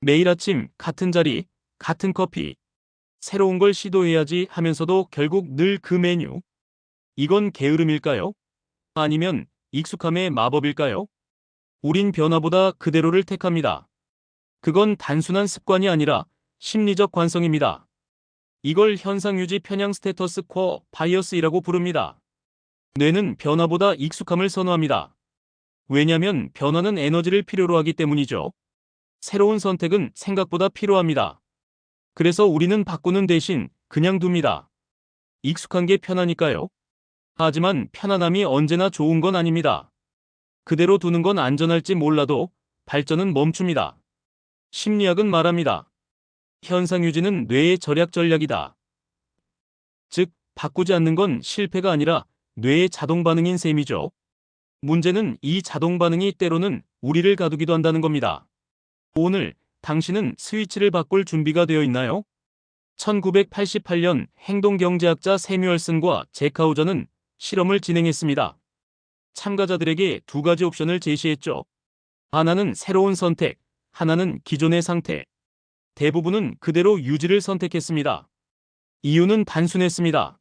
매일 아침 같은 자리, 같은 커피. 새로운 걸 시도해야지 하면서도 결국 늘 그 메뉴. 이건 게으름일까요? 아니면 익숙함의 마법일까요? 우린 변화보다 그대로를 택합니다. 그건 단순한 습관이 아니라 심리적 관성입니다. 이걸 현상유지 편향 스테터스 쿼 바이어스이라고 부릅니다. 뇌는 변화보다 익숙함을 선호합니다. 왜냐면 변화는 에너지를 필요로 하기 때문이죠. 새로운 선택은 생각보다 필요합니다. 그래서 우리는 바꾸는 대신 그냥 둡니다. 익숙한 게 편하니까요. 하지만 편안함이 언제나 좋은 건 아닙니다. 그대로 두는 건 안전할지 몰라도 발전은 멈춥니다. 심리학은 말합니다. 현상 유지는 뇌의 절약 전략이다. 즉, 바꾸지 않는 건 실패가 아니라 뇌의 자동 반응인 셈이죠. 문제는 이 자동 반응이 때로는 우리를 가두기도 한다는 겁니다. 오늘 당신은 스위치를 바꿀 준비가 되어 있나요? 1988년 행동경제학자 세뮤얼슨과 제카우저는 실험을 진행했습니다. 참가자들에게 두 가지 옵션을 제시했죠. 하나는 새로운 선택, 하나는 기존의 상태. 대부분은 그대로 유지를 선택했습니다. 이유는 단순했습니다.